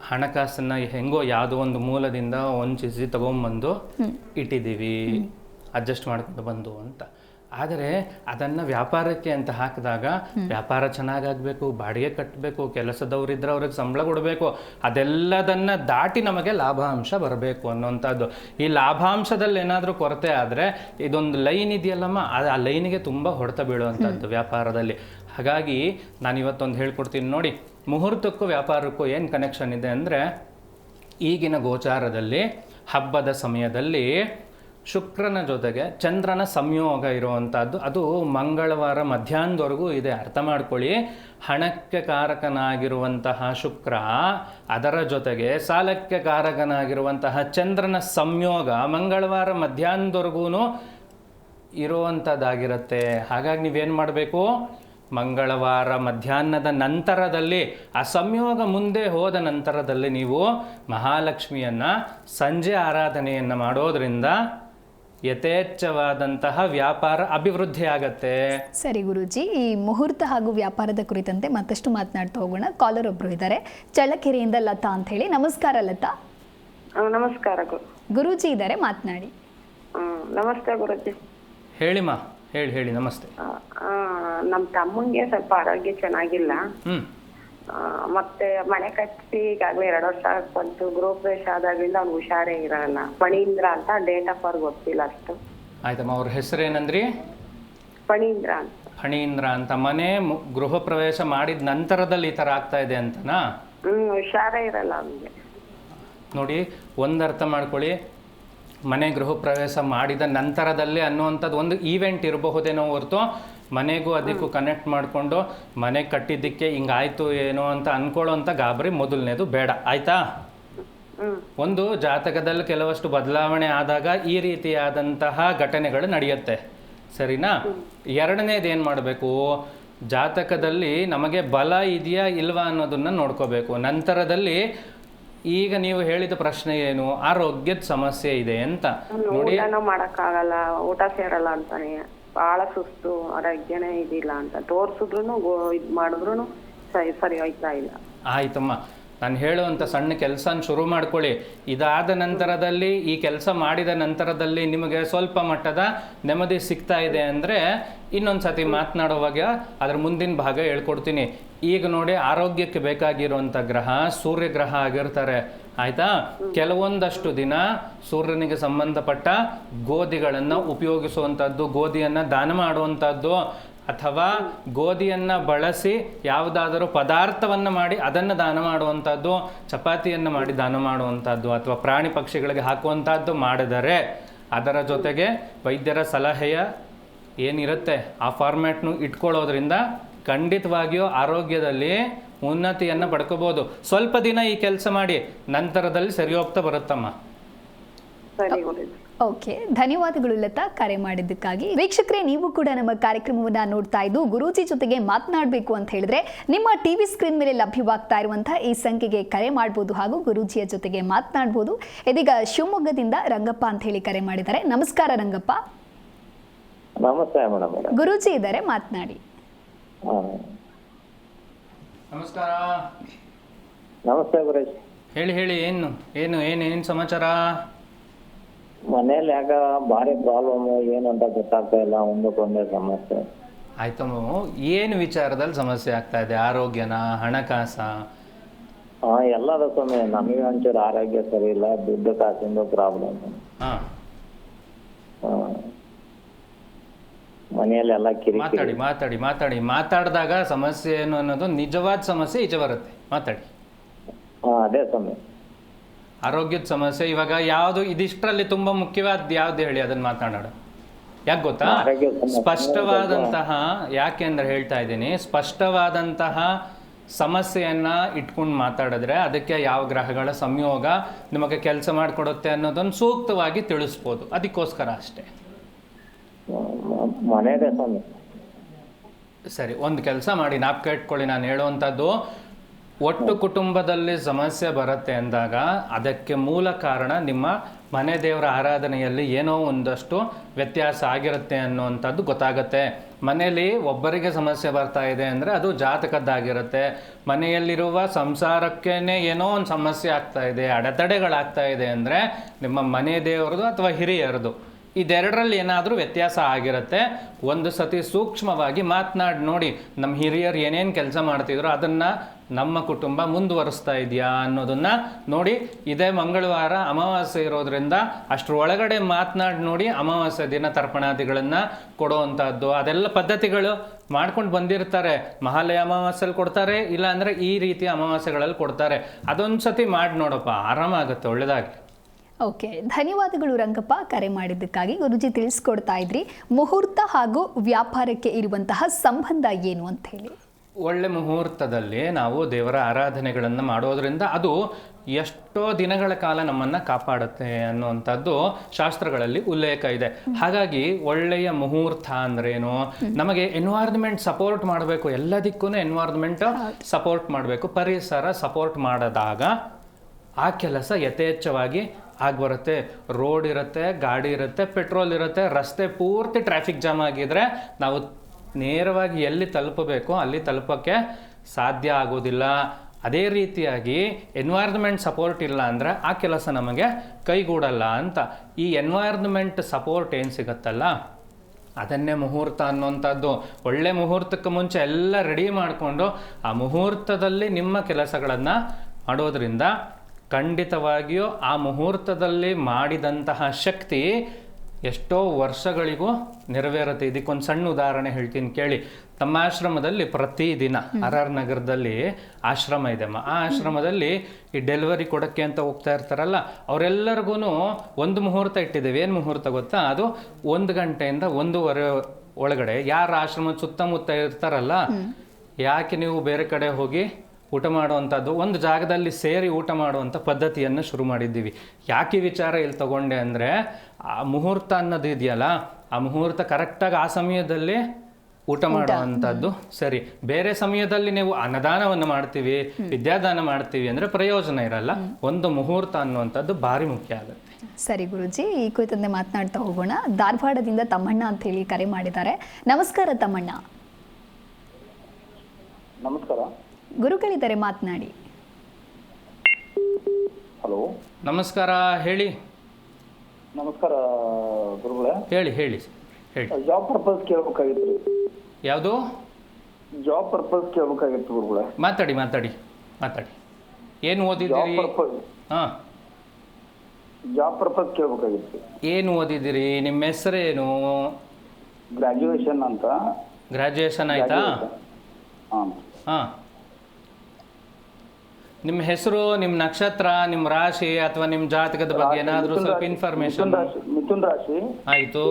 ಹಣಕಾಸನ್ನು ಹೆಂಗೋ ಯಾವುದೋ ಒಂದು ಮೂಲದಿಂದ ಹೊಂಚಿಸಿ ತಗೊಂಬಂದು ಇಟ್ಟಿದ್ದೀವಿ ಅಡ್ಜಸ್ಟ್ ಮಾಡ್ಕೊಂಡು ಬಂದು ಅಂತ. ಆದರೆ ಅದನ್ನು ವ್ಯಾಪಾರಕ್ಕೆ ಅಂತ ಹಾಕಿದಾಗ ವ್ಯಾಪಾರ ಚೆನ್ನಾಗಾಗಬೇಕು ಬಾಡಿಗೆ ಕಟ್ಟಬೇಕು ಕೆಲಸದವ್ರಿದ್ರೆ ಅವ್ರಿಗೆ ಸಂಬಳ ಕೊಡಬೇಕು ಅದೆಲ್ಲದನ್ನು ದಾಟಿ ನಮಗೆ ಲಾಭಾಂಶ ಬರಬೇಕು ಅನ್ನೋಂಥದ್ದು ಈ ಲಾಭಾಂಶದಲ್ಲಿ ಏನಾದರೂ ಕೊರತೆ ಆದರೆ ಇದೊಂದು ಲೈನ್ ಇದೆಯಲ್ಲಮ್ಮ ಆ ಲೈನಿಗೆ ತುಂಬ ಹೊಡೆತ ಬೀಳುವಂಥದ್ದು ವ್ಯಾಪಾರದಲ್ಲಿ. ಹಾಗಾಗಿ ನಾನು ಇವತ್ತೊಂದು ಹೇಳ್ಕೊಡ್ತೀನಿ ನೋಡಿ. ಮುಹೂರ್ತಕ್ಕೂ ವ್ಯಾಪಾರಕ್ಕೂ ಏನು ಕನೆಕ್ಷನ್ ಇದೆ ಅಂದರೆ ಈಗಿನ ಗೋಚಾರದಲ್ಲಿ, ಹಬ್ಬದ ಸಮಯದಲ್ಲಿ ಶುಕ್ರನ ಜೊತೆಗೆ ಚಂದ್ರನ ಸಂಯೋಗ ಇರುವಂಥದ್ದು ಅದು ಮಂಗಳವಾರ ಮಧ್ಯಾಹ್ನದವರೆಗೂ ಇದೆ. ಅರ್ಥ ಮಾಡ್ಕೊಳ್ಳಿ. ಹಣಕ್ಕೆ ಕಾರಕನಾಗಿರುವಂತಹ ಶುಕ್ರ, ಅದರ ಜೊತೆಗೆ ಸಾಲಕ್ಕೆ ಕಾರಕನಾಗಿರುವಂತಹ ಚಂದ್ರನ ಸಂಯೋಗ ಮಂಗಳವಾರ ಮಧ್ಯಾಹ್ನದವರೆಗೂ ಇರುವಂಥದ್ದಾಗಿರುತ್ತೆ ಹಾಗಾಗಿ ನೀವೇನು ಮಾಡಬೇಕು? ಮಂಗಳವಾರ ಮಧ್ಯಾಹ್ನದ ನಂತರದಲ್ಲಿ ಆ ಸಂಯೋಗ ಮುಂದೆ ಹೋದ ನಂತರದಲ್ಲಿ ನೀವು ಮಹಾಲಕ್ಷ್ಮಿಯನ್ನು ಸಂಜೆ ಆರಾಧನೆಯನ್ನು ಮಾಡೋದರಿಂದ ಯಥೇಚ್ಛವಾದಂತಹ ವ್ಯಾಪಾರ ಅಭಿವೃದ್ಧಿ ಆಗತ್ತೆ. ಸರಿ ಗುರುಜಿ ಈ ಮುಹೂರ್ತ ಹಾಗೂ ವ್ಯಾಪಾರದ ಕುರಿತಂತೆ ಮತ್ತಷ್ಟು ಮಾತನಾಡ್ತಾ ಹೋಗೋಣ. ಕಾಲರ್ ಒಬ್ರು ಇದ್ದಾರೆ. ಚಳ್ಳಕೆರೆಯಿಂದ ಲತಾ ಅಂತ ಹೇಳಿ. ನಮಸ್ಕಾರ ಲತಾ. ನಮಸ್ಕಾರ ಗುರುಜಿ ಗುರೂಜಿ ಇದ್ದಾರೆ ಮಾತನಾಡಿ. ನಮಸ್ತೆ ಗುರುಜಿ. ಹೇಳಿಮ್ಮ. ಹೇಳಿ ಹೇಳಿ ನಮಸ್ತೆ. ನಮ್ಮ ತಮ್ಮಂಗೆ ಸ್ವಲ್ಪ ಆರೋಗ್ಯ ಚೆನ್ನಾಗಿಲ್ಲ. ಆ, ಮತ್ತೆ ಮನೆ ಕಟ್ಟಿ ಈಗಾಗಲೇ ಎರಡು ವರ್ಷ ಬಂತು. ಗ್ರೂಪ್ ಪ್ರವೇಶ ಆದಾಗ್ಲಿಂದ ಅವ್ನು ಹುಷಾರೇ ಇರಲ್ಲ. ಫಣೀಂದ್ರ ಅಂತ ಡೇಟ್ ಆಫ್ ಅವ್ರಿಗೆ ಗೊತ್ತಿಲ್ಲ ಅಷ್ಟು. ಆಯ್ತಮ್ಮ ಅವ್ರ ಹೆಸರೇನಂದ್ರಿ? ಫಣೀಂದ್ರ ಅಂತ. ಫಣೀಂದ್ರ ಅಂತ. ಮನೆ ಮು- ಗೃಹ ಪ್ರವೇಶ ಮಾಡಿದ ನಂತರದಲ್ಲಿ ಈ ಥರ ಆಗ್ತಾ ಇದೆ ಅಂತನಾ? ಹ್ಮ್ ಹುಷಾರೇ ಇರಲ್ಲ ಅವ್ನಿಗೆ. ನೋಡಿ ಒಂದು ಅರ್ಥ ಮಾಡ್ಕೊಳ್ಳಿ. ಮನೆ ಗೃಹ ಪ್ರವೇಶ ಮಾಡಿದ ನಂತರದಲ್ಲಿ ಅನ್ನುವಂಥದ್ದು ಒಂದು ಈವೆಂಟ್ ಇರಬಹುದೇನೋ ಹೊರತು ಮನೆಗೂ ಅದಕ್ಕೂ ಕನೆಕ್ಟ್ ಮಾಡಿಕೊಂಡು ಮನೆ ಕಟ್ಟಿದ್ದಕ್ಕೆ ಹಿಂಗಾಯ್ತು ಏನೋ ಅಂತ ಅನ್ಕೊಳ್ಳೋಂಥ ಗಾಬರಿ ಮೊದಲನೇದು ಬೇಡ ಆಯ್ತಾ? ಒಂದು ಜಾತಕದಲ್ಲಿ ಕೆಲವಷ್ಟು ಬದಲಾವಣೆ ಆದಾಗ ಈ ರೀತಿಯಾದಂತಹ ಘಟನೆಗಳು ನಡೆಯುತ್ತೆ. ಸರಿನಾ? ಎರಡನೇದು ಏನು ಮಾಡಬೇಕು? ಜಾತಕದಲ್ಲಿ ನಮಗೆ ಬಲ ಇದೆಯಾ ಇಲ್ವಾ ಅನ್ನೋದನ್ನ ನೋಡ್ಕೋಬೇಕು. ನಂತರದಲ್ಲಿ ಈಗ ನೀವು ಹೇಳಿದ ಪ್ರಶ್ನೆ ಏನು? ಆರೋಗ್ಯದ ಸಮಸ್ಯೆ ಇದೆ ಅಂತ. ನೋಡಿ. ಊಟನೂ ಮಾಡಕ್ಕಾಗಲ್ಲ ಊಟ ಸೇರಲ್ಲ ಅಂತಾನೆ. ಬಹಳ ಸುಸ್ತು ಆರೋಗ್ಯನೇ ಇದಿಲ್ಲ ಅಂತ. ತೋರ್ಸಿದ್ರು ಇದ್ ಮಾಡಿದ್ರು ಸರಿ ಸರಿ ಹೋಯ್ತಾ ಇಲ್ಲ. ಆಯ್ತಮ್ಮ. ನಾನು ಹೇಳುವಂಥ ಸಣ್ಣ ಕೆಲಸನ ಶುರು ಮಾಡ್ಕೊಳ್ಳಿ. ಇದಾದ ನಂತರದಲ್ಲಿ, ಈ ಕೆಲಸ ಮಾಡಿದ ನಂತರದಲ್ಲಿ ನಿಮಗೆ ಸ್ವಲ್ಪ ಮಟ್ಟದ ನೆಮ್ಮದಿ ಸಿಗ್ತಾ ಇದೆ ಅಂದರೆ ಇನ್ನೊಂದು ಸತಿ ಮಾತನಾಡುವಾಗ ಅದರ ಮುಂದಿನ ಭಾಗ ಹೇಳ್ಕೊಡ್ತೀನಿ. ಈಗ ನೋಡಿ ಆರೋಗ್ಯಕ್ಕೆ ಬೇಕಾಗಿರುವಂಥ ಗ್ರಹ ಸೂರ್ಯ ಗ್ರಹ ಆಗಿರ್ತಾರೆ. ಆಯಿತಾ? ಕೆಲವೊಂದಷ್ಟು ದಿನ ಸೂರ್ಯನಿಗೆ ಸಂಬಂಧಪಟ್ಟ ಗೋಧಿಗಳನ್ನು ಉಪಯೋಗಿಸುವಂಥದ್ದು, ಗೋಧಿಯನ್ನು ದಾನ ಮಾಡುವಂಥದ್ದು. ಅಥವಾ ಗೋಧಿಯನ್ನು ಬಳಸಿ ಯಾವುದಾದರೂ ಪದಾರ್ಥವನ್ನು ಮಾಡಿ ಅದನ್ನು ದಾನ ಮಾಡುವಂಥದ್ದು ಚಪಾತಿಯನ್ನು ಮಾಡಿ ದಾನ ಮಾಡುವಂಥದ್ದು ಅಥವಾ ಪ್ರಾಣಿ ಪಕ್ಷಿಗಳಿಗೆ ಹಾಕುವಂಥದ್ದು ಮಾಡಿದರೆ ಅದರ ಜೊತೆಗೆ ವೈದ್ಯರ ಸಲಹೆಯ ಏನಿರುತ್ತೆ? ಆ ಫಾರ್ಮ್ಯಾಟ್ನು ಇಟ್ಕೊಳ್ಳೋದ್ರಿಂದ ಖಂಡಿತವಾಗಿಯೂ ಆರೋಗ್ಯದಲ್ಲಿ ಉನ್ನತಿಯನ್ನು ಪಡ್ಕೋಬೋದು. ಸ್ವಲ್ಪ ದಿನ ಈ ಕೆಲಸ ಮಾಡಿ, ನಂತರದಲ್ಲಿ ಸರಿ ಹೋಗ್ತಾ ಬರುತ್ತಮ್ಮ ಓಕೆ ಧನ್ಯವಾದಗಳು ಲತಾ ಕರೆ ಮಾಡಿದ್ದಕ್ಕಾಗಿ. ವೀಕ್ಷಕರೇ ನೀವು ಕೂಡ ನಮ್ಮ ಕಾರ್ಯಕ್ರಮವನ್ನ ನೋಡ್ತಾ ಇದ್ದು ಗುರೂಜಿ ಜೊತೆಗೆ ಮಾತನಾಡಬೇಕು ಅಂತ ಹೇಳಿದ್ರೆ ನಿಮ್ಮ ಟಿವಿ ಸ್ಕ್ರೀನ್ ಮೇಲೆ ಲಭ್ಯವಾಗ್ತಾ ಇರುವಂತಹ ಈ ಸಂಖ್ಯೆಗೆ ಕರೆ ಮಾಡಬಹುದು ಹಾಗೂ ಗುರೂಜಿಯ ಜೊತೆಗೆ ಮಾತನಾಡಬಹುದು ಇದೀಗ ಶಿವಮೊಗ್ಗದಿಂದ ರಂಗಪ್ಪ ಅಂತ ಹೇಳಿ ಕರೆ ಮಾಡಿದ್ದಾರೆ. ನಮಸ್ಕಾರ ರಂಗಪ್ಪ. ನಮಸ್ತೆ ಮೇಡಮ್ ಗುರೂಜಿ ಇದ್ದಾರೆ ಮಾತನಾಡಿ. ನಮಸ್ಕಾರ. ನಮಸ್ತೆ ಹೇಳಿ ಹೇಳಿ ಏನು ಏನು ಏನು ಏನು ಸಮಾಚಾರ? ಮನೇಲಿ ಯಾಕ ಭಾರಿ ಪ್ರಾಬ್ಲಮ್ ಏನು ಅಂತ ಗೊತ್ತಾಗ್ತಾ ಇಲ್ಲ ಒಂದಕ್ಕೊಂದೇ ಸಮಸ್ಯೆ. ಆಯ್ತಮ್ಮ ಏನು ವಿಚಾರದಲ್ಲಿ ಸಮಸ್ಯೆ ಆಗ್ತಾ ಇದೆ? ಆರೋಗ್ಯನ ಹಣಕಾಸ? ಹಾ ಎಲ್ಲದ ಸ್ವಾಮಿ ನಮಗೆ ಒಂಚೂರು ಆರೋಗ್ಯ ಸರಿ ಇಲ್ಲ ದುಡ್ಡು ಕಾಸಿಂದು ಪ್ರಾಬ್ಲಮ್ ಹಾ. ಮನೆಯಲ್ಲಿ ಎಲ್ಲ ಕಿರಿಕಿರಿ. ಮಾತಾಡಿ ಮಾತಾಡಿ ಮಾತಾಡಿ. ಮಾತಾಡಿದಾಗ ಸಮಸ್ಯೆ ಏನು ಅನ್ನೋದು ನಿಜವಾದ ಸಮಸ್ಯೆ ಈಚೆ ಬರುತ್ತೆ. ಮಾತಾಡಿ. ಹಾ ಅದೇ ಸ್ವಾಮಿ ಆರೋಗ್ಯದ ಸಮಸ್ಯೆ. ಇವಾಗ ಯಾವುದು ಇದಿಷ್ಟರಲ್ಲಿ ತುಂಬಾ ಮುಖ್ಯವಾದ ಯಾವ್ದು ಹೇಳಿ ಅದನ್ನ ಮಾತನಾಡೋಣ ಯಾಕೆ ಗೊತ್ತಾ? ಸ್ಪಷ್ಟವಾದಂತಹ ಯಾಕೆ ಅಂದ್ರೆ ಹೇಳ್ತಾ ಇದ್ದೀನಿ ಸ್ಪಷ್ಟವಾದಂತಹ ಸಮಸ್ಯೆಯನ್ನ ಇಟ್ಕೊಂಡು ಮಾತಾಡಿದ್ರೆ ಅದಕ್ಕೆ ಯಾವ ಗ್ರಹಗಳ ಸಂಯೋಗ ನಿಮಗೆ ಕೆಲಸ ಮಾಡಿಕೊಡುತ್ತೆ ಅನ್ನೋದನ್ನು ಸೂಕ್ತವಾಗಿ ತಿಳಿಸ್ಬೋದು. ಅದಕ್ಕೋಸ್ಕರ ಅಷ್ಟೇ. ಸರಿ ಒಂದು ಕೆಲಸ ಮಾಡಿ ನಾಪ್ಕೆ ಇಟ್ಕೊಳ್ಳಿ ನಾನು ಹೇಳುವಂಥದ್ದು. ಒಟ್ಟು ಕುಟುಂಬದಲ್ಲಿ ಸಮಸ್ಯೆ ಬರುತ್ತೆ ಅಂದಾಗ ಅದಕ್ಕೆ ಮೂಲ ಕಾರಣ ನಿಮ್ಮ ಮನೆ ದೇವರ ಆರಾಧನೆಯಲ್ಲಿ ಏನೋ ಒಂದಷ್ಟು ವ್ಯತ್ಯಾಸ ಆಗಿರುತ್ತೆ ಅನ್ನುವಂಥದ್ದು ಗೊತ್ತಾಗುತ್ತೆ. ಮನೆಯಲ್ಲಿ ಒಬ್ಬರಿಗೆ ಸಮಸ್ಯೆ ಬರ್ತಾ ಇದೆ ಅಂದರೆ ಅದು ಜಾತಕದ್ದಾಗಿರುತ್ತೆ. ಮನೆಯಲ್ಲಿರುವ ಸಂಸಾರಕ್ಕೇ ಏನೋ ಒಂದು ಸಮಸ್ಯೆ ಆಗ್ತಾ ಇದೆ ಅಡೆತಡೆಗಳಾಗ್ತಾ ಇದೆ ಅಂದರೆ ನಿಮ್ಮ ಮನೆ ದೇವರದು ಅಥವಾ ಹಿರಿಯರದು ಇದೆರಡರಲ್ಲಿ ಏನಾದರೂ ವ್ಯತ್ಯಾಸ ಆಗಿರುತ್ತೆ, ಒಂದು ಸತಿ ಸೂಕ್ಷ್ಮವಾಗಿ ಮಾತನಾಡಿ ನೋಡಿ ನಮ್ಮ ಹಿರಿಯರು ಏನೇನು ಕೆಲಸ ಮಾಡ್ತಿದ್ರು ಅದನ್ನು ನಮ್ಮ ಕುಟುಂಬ ಮುಂದುವರಿಸ್ತಾ ಇದೆಯಾ ಅನ್ನೋದನ್ನು ನೋಡಿ, ಇದೇ ಮಂಗಳವಾರ ಅಮಾವಾಸ್ಯೆ ಇರೋದ್ರಿಂದ ಅಷ್ಟರ ಒಳಗಡೆ ಮಾತನಾಡಿ ನೋಡಿ ಅಮಾವಾಸ್ಯೆ ದಿನ ತರ್ಪಣಾದಿಗಳನ್ನು ಕೊಡುವಂಥದ್ದು ಅದೆಲ್ಲ ಪದ್ಧತಿಗಳು ಮಾಡ್ಕೊಂಡು ಬಂದಿರ್ತಾರೆ. ಮಹಾಲಯ ಅಮಾವಾಸ್ಯಲ್ಲಿ ಕೊಡ್ತಾರೆ, ಇಲ್ಲಾಂದರೆ ಈ ರೀತಿಯ ಅಮಾವಾಸ್ಯೆಗಳಲ್ಲಿ ಕೊಡ್ತಾರೆ. ಅದೊಂದು ಸತಿ ಮಾಡಿ ನೋಡಪ್ಪ, ಆರಾಮಾಗುತ್ತೆ ಒಳ್ಳೆಯದಾಗಿ ಓಕೆ ಧನ್ಯವಾದಗಳು ರಂಗಪ್ಪ. ಕರೆ ಮಾಡಿದ್ದಕ್ಕಾಗಿ ಗುರುಜಿ ತಿಳಿಸ್ಕೊಡ್ತಾ ಇದ್ರಿ. ಮುಹೂರ್ತ ಹಾಗೂ ವ್ಯಾಪಾರಕ್ಕೆ ಇರುವಂತಹ ಸಂಬಂಧ ಏನು ಅಂತ ಹೇಳಿ. ಒಳ್ಳೆ ಮುಹೂರ್ತದಲ್ಲಿ ನಾವು ದೇವರ ಆರಾಧನೆಗಳನ್ನು ಮಾಡೋದ್ರಿಂದ ಅದು ಎಷ್ಟೋ ದಿನಗಳ ಕಾಲ ನಮ್ಮನ್ನು ಕಾಪಾಡುತ್ತೆ ಅನ್ನುವಂಥದ್ದು ಶಾಸ್ತ್ರಗಳಲ್ಲಿ ಉಲ್ಲೇಖ ಇದೆ. ಹಾಗಾಗಿ ಒಳ್ಳೆಯ ಮುಹೂರ್ತ ಅಂದ್ರೇನು? ನಮಗೆ ಎನ್ವೈರ್ನ್ಮೆಂಟ್ ಸಪೋರ್ಟ್ ಮಾಡಬೇಕು. ಎಲ್ಲದಕ್ಕೂ ಎನ್ವೈರ್ನ್ಮೆಂಟ್ ಸಪೋರ್ಟ್ ಮಾಡಬೇಕು. ಪರಿಸರ ಸಪೋರ್ಟ್ ಮಾಡಿದಾಗ ಆ ಕೆಲಸ ಯಥೇಚ್ಛವಾಗಿ ಆಗ್ಬರುತ್ತೆ, ರೋಡ್ ಇರುತ್ತೆ, ಗಾಡಿ ಇರುತ್ತೆ, ಪೆಟ್ರೋಲ್ ಇರುತ್ತೆ, ರಸ್ತೆ ಪೂರ್ತಿ ಟ್ರಾಫಿಕ್ ಜಾಮ್ ಆಗಿದ್ರೆ ನಾವು ನೇರವಾಗಿ ಎಲ್ಲಿ ತಲುಪಬೇಕು, ಅಲ್ಲಿ ತಲುಪೋಕ್ಕೆ ಸಾಧ್ಯ ಆಗೋದಿಲ್ಲ. ಅದೇ ರೀತಿಯಾಗಿ ಎನ್ವೈರ್ನ್ಮೆಂಟ್ ಸಪೋರ್ಟ್ ಇಲ್ಲ ಅಂದರೆ ಆ ಕೆಲಸ ನಮಗೆ ಕೈಗೂಡಲ್ಲ ಅಂತ. ಈ ಎನ್ವೈರ್ನ್ಮೆಂಟ್ ಸಪೋರ್ಟ್ ಏನು ಸಿಗುತ್ತಲ್ಲ? ಅದನ್ನೇ ಮುಹೂರ್ತ ಅನ್ನುವಂಥದ್ದು. ಒಳ್ಳೆ ಮುಹೂರ್ತಕ್ಕೆ ಮುಂಚೆ ಎಲ್ಲ ರೆಡಿ ಮಾಡಿಕೊಂಡು ಆ ಮುಹೂರ್ತದಲ್ಲಿ ನಿಮ್ಮ ಕೆಲಸಗಳನ್ನು ಮಾಡೋದ್ರಿಂದ ಖಂಡಿತವಾಗಿಯೂ ಆ ಮುಹೂರ್ತದಲ್ಲಿ ಮಾಡಿದಂತಹ ಶಕ್ತಿ ಎಷ್ಟೋ ವರ್ಷಗಳಿಗೂ ನೆರವೇರುತ್ತೆ. ಇದಕ್ಕೊಂದು ಸಣ್ಣ ಉದಾಹರಣೆ ಹೇಳ್ತೀನಿ ಕೇಳಿ. ತಮ್ಮ ಆಶ್ರಮದಲ್ಲಿ ಪ್ರತಿದಿನ ಆರ್ ಆರ್ ನಗರದಲ್ಲಿ ಆಶ್ರಮ ಇದೆಮ್ಮ ಆ ಆಶ್ರಮದಲ್ಲಿ ಈ ಡೆಲಿವರಿ ಕೊಡೋಕ್ಕೆ ಅಂತ ಹೋಗ್ತಾ ಇರ್ತಾರಲ್ಲ ಅವರೆಲ್ಲರಿಗೂ ಒಂದು ಮುಹೂರ್ತ ಇಟ್ಟಿದ್ದೇವೆ. ಏನು ಮುಹೂರ್ತ ಗೊತ್ತಾ? ಅದು ಒಂದು ಗಂಟೆಯಿಂದ ಒಂದೂವರೆ ಒಳಗಡೆ. ಯಾರ ಆಶ್ರಮದ ಸುತ್ತಮುತ್ತ ಇರ್ತಾರಲ್ಲ ಯಾಕೆ ನೀವು ಬೇರೆ ಕಡೆ ಹೋಗಿ ಊಟ ಮಾಡುವಂಥದ್ದು ಒಂದು ಜಾಗದಲ್ಲಿ ಸೇರಿ ಊಟ ಮಾಡುವಂಥ ಪದ್ಧತಿಯನ್ನು ಶುರು ಮಾಡಿದ್ದೀವಿ. ಯಾಕೆ ವಿಚಾರ ಇಲ್ಲಿ ತಗೊಂಡೆ ಅಂದರೆ ಆ ಮುಹೂರ್ತ ಅನ್ನೋದು ಇದೆಯಲ್ಲ ಆ ಮುಹೂರ್ತ ಕರೆಕ್ಟಾಗಿ ಆ ಸಮಯದಲ್ಲಿ ಊಟ ಮಾಡುವಂಥದ್ದು ಸರಿ. ಬೇರೆ ಸಮಯದಲ್ಲಿ ನೀವು ಅನ್ನದಾನವನ್ನು ಮಾಡ್ತೀವಿ ವಿದ್ಯಾದಾನ ಮಾಡ್ತೀವಿ ಅಂದರೆ ಪ್ರಯೋಜನ ಇರಲ್ಲ. ಒಂದು ಮುಹೂರ್ತ ಅನ್ನುವಂಥದ್ದು ಭಾರಿ ಮುಖ್ಯ ಆಗುತ್ತೆ. ಸರಿ ಗುರುಜಿ ಈ ಕುರಿತಂತೆ ಮಾತನಾಡ್ತಾ ಹೋಗೋಣ. ಧಾರವಾಡದಿಂದ ತಮ್ಮಣ್ಣ ಅಂತ ಹೇಳಿ ಕರೆ ಮಾಡಿದ್ದಾರೆ. ನಮಸ್ಕಾರ ತಮ್ಮಣ್ಣ. ನಮಸ್ಕಾರ. ಗುರುಗಳಿದ್ದಾರೆ ಮಾತನಾಡಿ. ಹಲೋ. ನಮಸ್ಕಾರ ಹೇಳಿ. ನಮಸ್ಕಾರ ಗುರುಗಳೇ. ಹೇಳಿ ಹೇಳಿ ಹೇಳಿ. ಜಾಬ್ ಪರ್ಪಸ್ ಕೇಳ್ಬೇಕಾಗಿತ್ತು ರೀ. ಯಾವುದು? ಜಾಬ್ ಪರ್ಪಸ್ ಕೇಳ್ಬೇಕಾಗಿತ್ತು ಗುರುಗಳೇ. ಮಾತಾಡಿ ಮಾತಾಡಿ ಮಾತಾಡಿ. ಏನು ಜಾಬ್ ಓದಿದ್ದೀರಿ? ಪರ್ಪಸ್ ಹಾಂ. ಜಾಬ್ ಪರ್ಪಸ್ ಕೇಳ್ಬೇಕಾಗಿತ್ತು ಏನು ಓದಿದ್ದೀರಿ? ನಿಮ್ಮ ಹೆಸರೇನು ಗ್ರಾಜುಯೇಷನ್ ಅಂತ. ಗ್ರಾಜುಯೇಷನ್ ಆಯ್ತಾ? ಹಾಂ. ಹಾಂ. ನಿಮ್ಮ ಹೆಸರು ನಿಮ್ಮ ನಕ್ಷತ್ರ ನಿಮ್ಮ ರಾಶಿ ಅಥವಾ ನಿಮ್ಮ ಜಾತಕದ ಬಗ್ಗೆ ಏನಾದರೂ ಸ್ವಲ್ಪ ಇನ್ಫಾರ್ಮೇಶನ್ ಮಿಥುನ್ ರಾಶಿ ಮಿಥುನ್ ರಾಶಿ. ಆಯಿತು.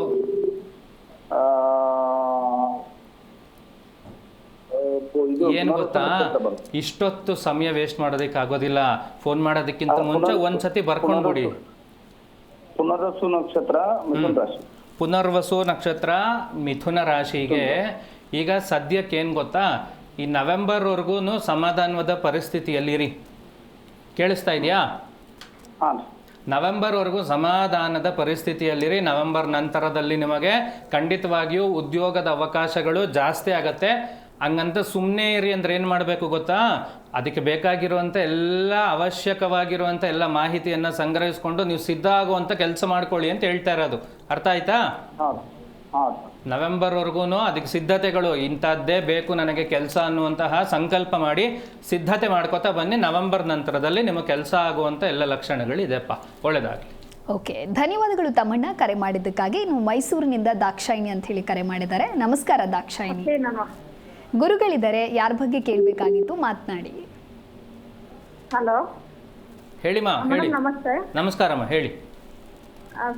ಆ, ಆ, ಇದು ಏನು ಗೊತ್ತಾ? ಬರುತ್ತೆ. ಇಷ್ಟೊತ್ತು ಸಮಯ ವೇಸ್ಟ್ ಮಾಡೋದಕ್ಕೆ ಆಗೋದಿಲ್ಲ. ಫೋನ್ ಮಾಡೋದಕ್ಕಿಂತ ಮುಂಚೆ ಒಂದ್ಸತಿ ಬರ್ಕೊಂಡ್ಬಿಡಿ ಪುನರ್ವಸು. ನಕ್ಷತ್ರ ಮಿಥುನ್ ರಾಶಿ. ಪುನರ್ವಸು ನಕ್ಷತ್ರ ಮಿಥುನ ರಾಶಿಗೆ ಈಗ ಸದ್ಯಕ್ಕೆ ಏನ್ ಗೊತ್ತಾ? ಈ ನವೆಂಬರ್ವರೆಗೂ ಸಮಾಧಾನವಾದ ಪರಿಸ್ಥಿತಿಯಲ್ಲಿರಿ. ಕೇಳಿಸ್ತಾ ಇದೆಯಾ? ನವೆಂಬರ್ವರೆಗೂ ಸಮಾಧಾನದ ಪರಿಸ್ಥಿತಿಯಲ್ಲಿರಿ. ನವೆಂಬರ್ ನಂತರದಲ್ಲಿ ನಿಮಗೆ ಖಂಡಿತವಾಗಿಯೂ ಉದ್ಯೋಗದ ಅವಕಾಶಗಳು ಜಾಸ್ತಿ ಆಗತ್ತೆ. ಹಂಗಂತ ಸುಮ್ಮನೆ ಇರಿ ಅಂದ್ರೆ ಏನು ಮಾಡಬೇಕು ಗೊತ್ತಾ? ಅದಕ್ಕೆ ಬೇಕಾಗಿರುವಂಥ ಎಲ್ಲ ಅವಶ್ಯಕವಾಗಿರುವಂಥ ಎಲ್ಲ ಮಾಹಿತಿಯನ್ನು ಸಂಗ್ರಹಿಸ್ಕೊಂಡು ನೀವು ಸಿದ್ಧ ಆಗುವಂಥ ಕೆಲಸ ಮಾಡ್ಕೊಳ್ಳಿ ಅಂತ ಹೇಳ್ತಾ ಇರೋದು. ಅರ್ಥ ಆಯ್ತಾ? ನವೆಂಬರ್ವರೆಗೂ ಅದಕ್ಕೆ ಸಿದ್ಧತೆಗಳು ಇಂಥದ್ದೇ ಬೇಕು ನನಗೆ ಕೆಲಸ ಅನ್ನುವಂತಹ ಸಂಕಲ್ಪ ಮಾಡಿ ಸಿದ್ಧತೆ ಮಾಡ್ಕೋತಾ ಬನ್ನಿ. ನವೆಂಬರ್ ನಂತರದಲ್ಲಿ ನಿಮಗೆ ಕೆಲಸ ಆಗುವಂಥ ಎಲ್ಲ ಲಕ್ಷಣಗಳಿದೆಪ್ಪ. ಒಳ್ಳೆಯದಾಗಲಿ ಓಕೆ ಧನ್ಯವಾದಗಳು ತಮ್ಮಣ್ಣ ಕರೆ ಮಾಡಿದ್ದಕ್ಕಾಗಿ. ಇನ್ನು ಮೈಸೂರಿನಿಂದ ದಾಕ್ಷಾಯಿಣಿ ಅಂತ ಹೇಳಿ ಕರೆ ಮಾಡಿದ್ದಾರೆ. ನಮಸ್ಕಾರ ದಾಕ್ಷಾಯಿಣಿ. ಗುರುಗಳಿದ್ದಾರೆ ಯಾರ ಬಗ್ಗೆ ಕೇಳಬೇಕಾಗಿತ್ತು? ಮಾತನಾಡಿ. ಹಲೋ. ಹೇಳಿಮ್ಮ ಹೇಳಿ. ನಮಸ್ತೆ. ನಮಸ್ಕಾರಮ್ಮ ಹೇಳಿ.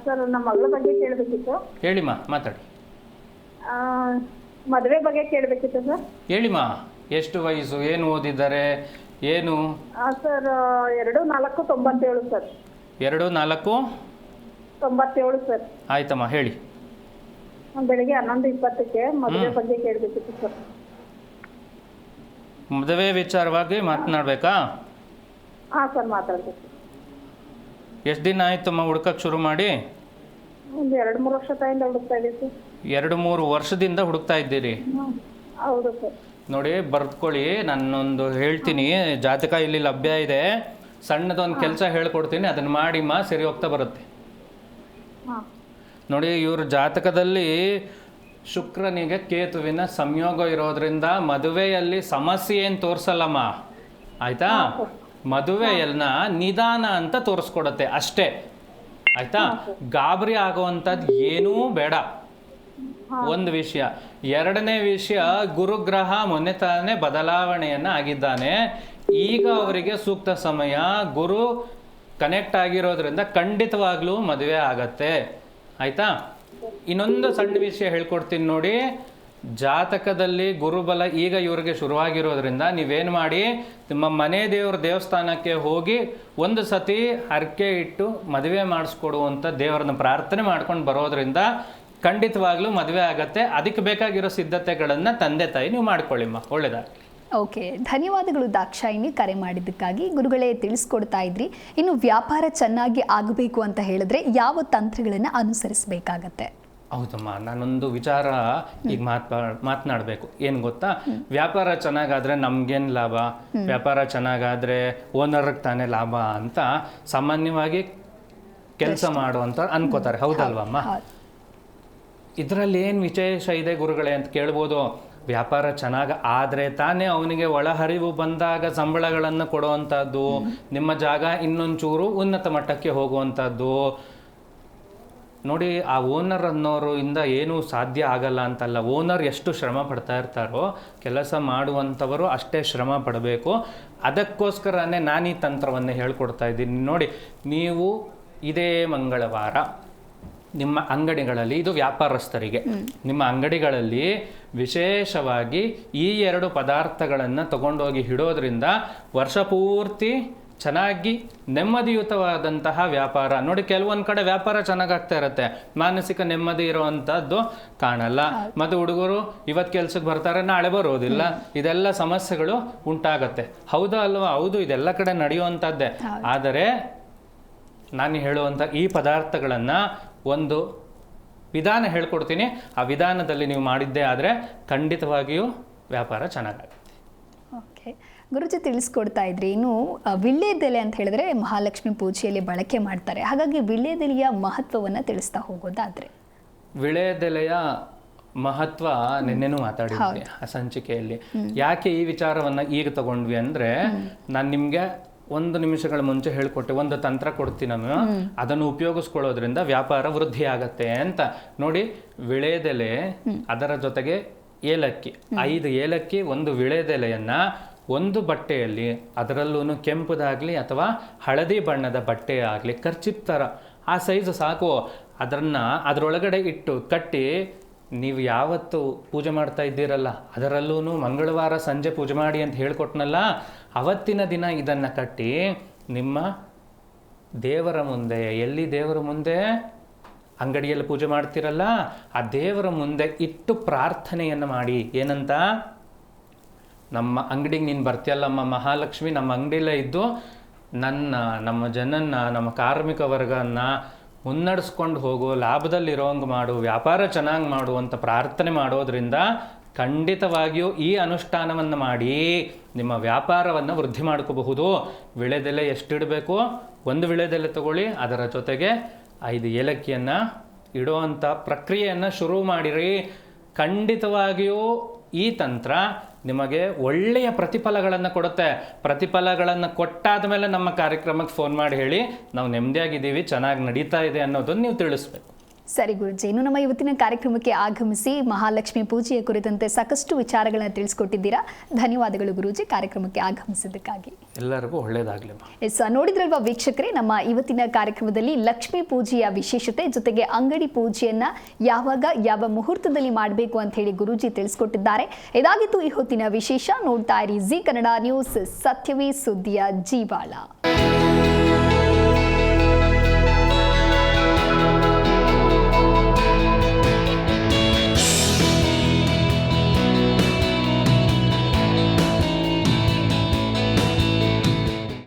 ಸರ್ ನಮ್ಮ ಮಗಳ ಬಗ್ಗೆ ಕೇಳಬೇಕಿತ್ತು. ಹೇಳಿಮ್ಮ ಮಾತಾಡಿ. ಮದುವೆ ಬಗ್ಗೆ ಕೇಳಬೇಕಿತ್ತು ಸರ್. ಹೇಳಿಮ್ಮ ಎಷ್ಟು ವಯಸ್ಸು ಏನು ಓದಿದ್ದಾರೆ ಏನು? ಸರ್ ಎರಡು ನಾಲ್ಕು ತೊಂಬತ್ತೇಳು ಸರ್. ಎರಡು ನಾಲ್ಕು? ತೊಂಬತ್ತೇಳು ಸರ್. ಆಯ್ತಮ್ಮ ಹೇಳಿ. ಬೆಳಿಗ್ಗೆ ಹನ್ನೊಂದು ಇಪ್ಪತ್ತಕ್ಕೆ ಮದುವೆ ಬಗ್ಗೆ ಕೇಳಬೇಕಿತ್ತು ಸರ್. ಮದುವೆ ವಿಚಾರವಾಗಿ ಮಾತನಾಡ್ಬೇಕಾ? ಹಾಂ ಸರ್ ಮಾತಾಡ್ಬೇಕು. ಎಷ್ಟು ದಿನ ಆಯ್ತಮ್ಮ ಹುಡ್ಕಕ್ಕೆ ಶುರು ಮಾಡಿ? ಒಂದು ಎರಡು ಮೂರು ವರ್ಷ ತಾಯಿಂದ ಹುಡುಕ್ತಾ ಇದ್ದೀವಿ ಸರ್. ಎರಡು ಮೂರು ವರ್ಷದಿಂದ ಹುಡುಕ್ತಾ ಇದ್ದೀರಿ. ಹೌದು ಸರ್. ನೋಡಿ ಬರ್ದ್ಕೊಳ್ಳಿ ನಾನೊಂದು ಹೇಳ್ತೀನಿ ಜಾತಕ ಇಲ್ಲಿ ಲಭ್ಯ ಇದೆ. ಸಣ್ಣದೊಂದು ಕೆಲಸ ಹೇಳ್ಕೊಡ್ತೀನಿ ಅದನ್ನು ಮಾಡಿಮ್ಮ ಸರಿ ಹೋಗ್ತಾ ಬರುತ್ತೆ. ಹಾಂ. ನೋಡಿ ಇವ್ರ ಜಾತಕದಲ್ಲಿ ಶುಕ್ರನಿಗೆ ಕೇತುವಿನ ಸಂಯೋಗ ಇರೋದ್ರಿಂದ ಮದುವೆಯಲ್ಲಿ ಸಮಸ್ಯೆ ಏನು ತೋರಿಸಲ್ಲಮ್ಮ? ಆಯ್ತಾ? ಮದುವೆಯನ್ನ ನಿಧಾನ ಅಂತ ತೋರಿಸ್ಕೊಡತ್ತೆ ಅಷ್ಟೇ. ಆಯ್ತಾ? ಗಾಬರಿ ಆಗುವಂಥದ್ದು ಏನೂ ಬೇಡ. ಒಂದು ವಿಷಯ. ಎರಡನೇ ವಿಷಯ, ಗುರುಗ್ರಹ ಮೊನ್ನೆ ತಾನೇ ಬದಲಾವಣೆಯನ್ನ ಆಗಿದ್ದಾನೆ. ಈಗ ಅವರಿಗೆ ಸೂಕ್ತ ಸಮಯ. ಗುರು ಕನೆಕ್ಟ್ ಆಗಿರೋದ್ರಿಂದ ಖಂಡಿತವಾಗ್ಲೂ ಮದುವೆ ಆಗತ್ತೆ. ಆಯ್ತಾ? ಇನ್ನೊಂದು ಸಣ್ಣ ವಿಷಯ ಹೇಳ್ಕೊಡ್ತೀನಿ ನೋಡಿ. ಜಾತಕದಲ್ಲಿ ಗುರುಬಲ ಈಗ ಇವ್ರಿಗೆ ಶುರುವಾಗಿರೋದ್ರಿಂದ ನೀವೇನು ಮಾಡಿ, ನಿಮ್ಮ ಮನೆ ದೇವ್ರ ದೇವಸ್ಥಾನಕ್ಕೆ ಹೋಗಿ ಒಂದು ಸತಿ ಹರಕೆ ಇಟ್ಟು ಮದುವೆ ಮಾಡಿಸ್ಕೊಡುವಂಥ ದೇವರನ್ನ ಪ್ರಾರ್ಥನೆ ಮಾಡ್ಕೊಂಡು ಬರೋದ್ರಿಂದ ಖಂಡಿತವಾಗ್ಲೂ ಮದುವೆ ಆಗತ್ತೆ. ಅದಕ್ಕೆ ಬೇಕಾಗಿರೋ ಸಿದ್ಧತೆಗಳನ್ನ ತಂದೆ ತಾಯಿ ನೀವು ಮಾಡ್ಕೊಳ್ಳಿಮ್ಮ ಒಳ್ಳೇದಾಗಲಿ. ಓಕೆ ಧನ್ಯವಾದಗಳು ದಾಕ್ಷಾಯಿನಿ ಕರೆ ಮಾಡಿದ್ದಕ್ಕಾಗಿ. ಗುರುಗಳೇ ತಿಳಿಸ್ಕೊಡ್ತಾ ಇದ್ರಿ. ಇನ್ನು ವ್ಯಾಪಾರ ಚೆನ್ನಾಗಿ ಆಗಬೇಕು ಅಂತ ಹೇಳಿದ್ರೆ ಯಾವ ತಂತ್ರಗಳನ್ನು ಅನುಸರಿಸಬೇಕಾಗತ್ತೆ? ಹೌದಮ್ಮ ನಾನೊಂದು ವಿಚಾರ ಈಗ ಮಾತ್ ಮಾತನಾಡಬೇಕು. ಏನು ಗೊತ್ತಾ? ವ್ಯಾಪಾರ ಚೆನ್ನಾಗಾದ್ರೆ ನಮ್ಗೇನು ಲಾಭ? ವ್ಯಾಪಾರ ಚೆನ್ನಾಗಾದ್ರೆ ಓನರ್ಗೆ ತಾನೇ ಲಾಭ ಅಂತ ಸಾಮಾನ್ಯವಾಗಿ ಕೆಲಸ ಮಾಡುವಂತ ಅನ್ಕೋತಾರೆ. ಹೌದಲ್ವಮ್ಮ ಹೌದು. ಇದರಲ್ಲಿ ಏನು ವಿಶೇಷ ಇದೆ ಗುರುಗಳೇ ಅಂತ ಕೇಳ್ಬೋದು? ವ್ಯಾಪಾರ ಚೆನ್ನಾಗಿ ಆದರೆ ತಾನೇ ಅವನಿಗೆ ಒಳಹರಿವು ಬಂದಾಗ ಸಂಬಳಗಳನ್ನು ಕೊಡುವಂಥದ್ದು ನಿಮ್ಮ ಜಾಗ ಇನ್ನೊಂಚೂರು ಉನ್ನತ ಮಟ್ಟಕ್ಕೆ ಹೋಗುವಂಥದ್ದು. ನೋಡಿ ಆ ಓನರ್ ಅನ್ನೋರು ಇಂದ ಏನೂ ಸಾಧ್ಯ ಆಗಲ್ಲ ಅಂತಲ್ಲ. ಓನರ್ ಎಷ್ಟು ಶ್ರಮ ಪಡ್ತಾ ಇರ್ತಾರೋ ಕೆಲಸ ಮಾಡುವಂಥವರು ಅಷ್ಟೇ ಶ್ರಮ ಪಡಬೇಕು. ಅದಕ್ಕೋಸ್ಕರನೇ ನಾನು ಈ ತಂತ್ರವನ್ನು ಹೇಳ್ಕೊಡ್ತಾ ಇದ್ದೀನಿ. ನೋಡಿ ನೀವು ಇದೇ ಮಂಗಳವಾರ ನಿಮ್ಮ ಅಂಗಡಿಗಳಲ್ಲಿ ಇದು ವ್ಯಾಪಾರಸ್ಥರಿಗೆ. ನಿಮ್ಮ ಅಂಗಡಿಗಳಲ್ಲಿ ವಿಶೇಷವಾಗಿ ಈ ಎರಡು ಪದಾರ್ಥಗಳನ್ನು ತಗೊಂಡೋಗಿ ಇಡೋದ್ರಿಂದ ವರ್ಷ ಪೂರ್ತಿ ಚೆನ್ನಾಗಿ ನೆಮ್ಮದಿಯುತವಾದಂತಹ ವ್ಯಾಪಾರ. ನೋಡಿ ಕೆಲವೊಂದು ಕಡೆ ವ್ಯಾಪಾರ ಚೆನ್ನಾಗಾಗ್ತಾ ಇರುತ್ತೆ. ಮಾನಸಿಕ ನೆಮ್ಮದಿ ಇರುವಂಥದ್ದು ಕಾಣಲ್ಲ. ಮತ್ತು ಹುಡುಗರು ಇವತ್ತು ಕೆಲ್ಸಕ್ಕೆ ಬರ್ತಾರೆ ನಾಳೆ ಬರೋದಿಲ್ಲ. ಇದೆಲ್ಲ ಸಮಸ್ಯೆಗಳು ಉಂಟಾಗತ್ತೆ. ಹೌದಾ ಅಲ್ವಾ? ಹೌದು ಇದೆಲ್ಲ ಕಡೆ ನಡೆಯುವಂಥದ್ದೇ ಆದರೆ ನಾನು ಹೇಳುವಂಥ ಈ ಪದಾರ್ಥಗಳನ್ನು ಒಂದು ವಿಧಾನ ಹೇಳ್ಕೊಡ್ತೀನಿ. ಆ ವಿಧಾನದಲ್ಲಿ ನೀವು ಮಾಡಿದ್ದೇ ಆದರೆ ಖಂಡಿತವಾಗಿಯೂ ವ್ಯಾಪಾರ ಚೆನ್ನಾಗಾಗುತ್ತೆ. ಓಕೆ. ಗುರುಜಿ ತಿಳಿಸ್ಕೊಡ್ತಾ ಇದ್ರಿ ಇನ್ನು ವಿಳ್ಯೆದೆಲೆ ಅಂತ ಹೇಳಿದ್ರೆ ಮಹಾಲಕ್ಷ್ಮಿ ಪೂಜೆಯಲ್ಲಿ ಬಳಕೆ ಮಾಡ್ತಾರೆ. ಹಾಗಾಗಿ ವಿಳ್ಯದೆಲೆಯ ಮಹತ್ವವನ್ನು ತಿಳಿಸ್ತಾ ಹೋಗೋದಾದ್ರೆ. ವಿಳೆದೆಲೆಯ ಮಹತ್ವ ನಿನ್ನೆನೂ ಮಾತಾಡಿದ್ವಿ ಆ ಸಂಚಿಕೆಯಲ್ಲಿ. ಯಾಕೆ ಈ ವಿಚಾರವನ್ನ ಈಗ ತಗೊಂಡ್ವಿ ಅಂದ್ರೆ ನಾನು ನಿಮ್ಗೆ ಒಂದು ನಿಮಿಷಗಳ ಮುಂಚೆ ಹೇಳ್ಕೊಟ್ಟೆ ಒಂದು ತಂತ್ರ ಕೊಡ್ತೀನಿ ನಾನು. ಅದನ್ನು ಉಪಯೋಗಿಸ್ಕೊಳ್ಳೋದ್ರಿಂದ ವ್ಯಾಪಾರ ವೃದ್ಧಿ ಆಗತ್ತೆ ಅಂತ. ನೋಡಿ ವಿಳೆದೆಲೆ ಅದರ ಜೊತೆಗೆ ಏಲಕ್ಕಿ. ಐದು ಏಲಕ್ಕಿ ಒಂದು ವಿಳೆದೆಲೆಯನ್ನ ಒಂದು ಬಟ್ಟೆಯಲ್ಲಿ ಅದರಲ್ಲೂ ಕೆಂಪುದಾಗ್ಲಿ ಅಥವಾ ಹಳದಿ ಬಣ್ಣದ ಬಟ್ಟೆ ಆಗಲಿ ಖರ್ಚಿಪ್ ಥರ ಆ ಸೈಜ್ ಸಾಕು. ಅದನ್ನ ಅದರೊಳಗಡೆ ಇಟ್ಟು ಕಟ್ಟಿ ನೀವು ಯಾವತ್ತು ಪೂಜೆ ಮಾಡ್ತಾ ಇದ್ದೀರಲ್ಲ ಅದರಲ್ಲೂ ಮಂಗಳವಾರ ಸಂಜೆ ಪೂಜೆ ಮಾಡಿ ಅಂತ ಹೇಳ್ಕೊಟ್ನಲ್ಲ ಅವತ್ತಿನ ದಿನ ಇದನ್ನು ಕಟ್ಟಿ ನಿಮ್ಮ ದೇವರ ಮುಂದೆ, ಎಲ್ಲಿ ದೇವರ ಮುಂದೆ? ಅಂಗಡಿಯಲ್ಲಿ ಪೂಜೆ ಮಾಡ್ತಿರಲ್ಲ, ಆ ದೇವರ ಮುಂದೆ ಇಟ್ಟು ಪ್ರಾರ್ಥನೆಯನ್ನು ಮಾಡಿ. ಏನಂತ? ನಮ್ಮ ಅಂಗಡಿಗೆ ನೀನು ಬರ್ತೀಯಲ್ಲಮ್ಮ, ಮಹಾಲಕ್ಷ್ಮಿ, ನಮ್ಮ ಅಂಗಡಿಯಲ್ಲೇ ಇದ್ದು ನನ್ನ, ನಮ್ಮ ಜನನ್ನ, ನಮ್ಮ ಕಾರ್ಮಿಕ ವರ್ಗವನ್ನು ಮುನ್ನಡೆಸ್ಕೊಂಡು ಹೋಗು, ಲಾಭದಲ್ಲಿರೋಂಗೆ ಮಾಡು, ವ್ಯಾಪಾರ ಚೆನ್ನಾಗಿ ಮಾಡು ಅಂತ ಪ್ರಾರ್ಥನೆ ಮಾಡೋದ್ರಿಂದ ಖಂಡಿತವಾಗಿಯೂ ಈ ಅನುಷ್ಠಾನವನ್ನು ಮಾಡಿ ನಿಮ್ಮ ವ್ಯಾಪಾರವನ್ನು ವೃದ್ಧಿ ಮಾಡ್ಕೋಬಹುದು. ವಿಳೆದೆಲೆ ಎಷ್ಟಿಡಬೇಕು? ಒಂದು ವಿಳೆದೆಲೆ ತಗೊಳ್ಳಿ, ಅದರ ಜೊತೆಗೆ ಐದು ಏಲಕ್ಕಿಯನ್ನು ಇಡುವಂಥ ಪ್ರಕ್ರಿಯೆಯನ್ನು ಶುರು ಮಾಡಿರಿ. ಖಂಡಿತವಾಗಿಯೂ ಈ ತಂತ್ರ ನಿಮಗೆ ಒಳ್ಳೆಯ ಪ್ರತಿಫಲಗಳನ್ನು ಕೊಡುತ್ತೆ. ಪ್ರತಿಫಲಗಳನ್ನು ಕೊಟ್ಟಾದ ಮೇಲೆ ನಮ್ಮ ಕಾರ್ಯಕ್ರಮಕ್ಕೆ ಫೋನ್ ಮಾಡಿ ಹೇಳಿ, ನಾವು ನೆಮ್ಮದಿಯಾಗಿದ್ದೀವಿ, ಚೆನ್ನಾಗಿ ನಡೀತಾ ಇದೆ ಅನ್ನೋದನ್ನು ನೀವು ತಿಳಿಸ್ಬೇಕು. ಸರಿ ಗುರುಜಿ ಇನ್ನು ನಮ್ಮ ಇವತ್ತಿನ ಕಾರ್ಯಕ್ರಮಕ್ಕೆ ಆಗಮಿಸಿ ಮಹಾಲಕ್ಷ್ಮಿ ಪೂಜೆಯ ಕುರಿತಂತೆ ಸಾಕಷ್ಟು ವಿಚಾರಗಳನ್ನು ತಿಳಿಸ್ಕೊಟ್ಟಿದ್ದೀರಾ. ಧನ್ಯವಾದಗಳು ಗುರುಜಿ ಕಾರ್ಯಕ್ರಮಕ್ಕೆ ಆಗಮಿಸಿದ್ದಕ್ಕಾಗಿ. ಎಲ್ಲರಿಗೂ ಒಳ್ಳೆಯದಾಗಲಿ ಎಸ್ ನೋಡಿದ್ರಲ್ವಾ ವೀಕ್ಷಕರೇ ನಮ್ಮ ಇವತ್ತಿನ ಕಾರ್ಯಕ್ರಮದಲ್ಲಿ ಲಕ್ಷ್ಮೀ ಪೂಜೆಯ ವಿಶೇಷತೆ ಜೊತೆಗೆ ಅಂಗಡಿ ಪೂಜೆಯನ್ನ ಯಾವಾಗ ಯಾವ ಮುಹೂರ್ತದಲ್ಲಿ ಮಾಡಬೇಕು ಅಂತ ಹೇಳಿ ಗುರುಜಿ ತಿಳಿಸ್ಕೊಟ್ಟಿದ್ದಾರೆ. ಇದಾಗಿತ್ತು ಈ ಹೊತ್ತಿನ ವಿಶೇಷ ನೋಡ್ತಾ ಇರಿ ಜಿ ಕನ್ನಡ ನ್ಯೂಸ್ ಸತ್ಯವೇ ಸುದ್ದಿಯ ಜೀವಾಳ.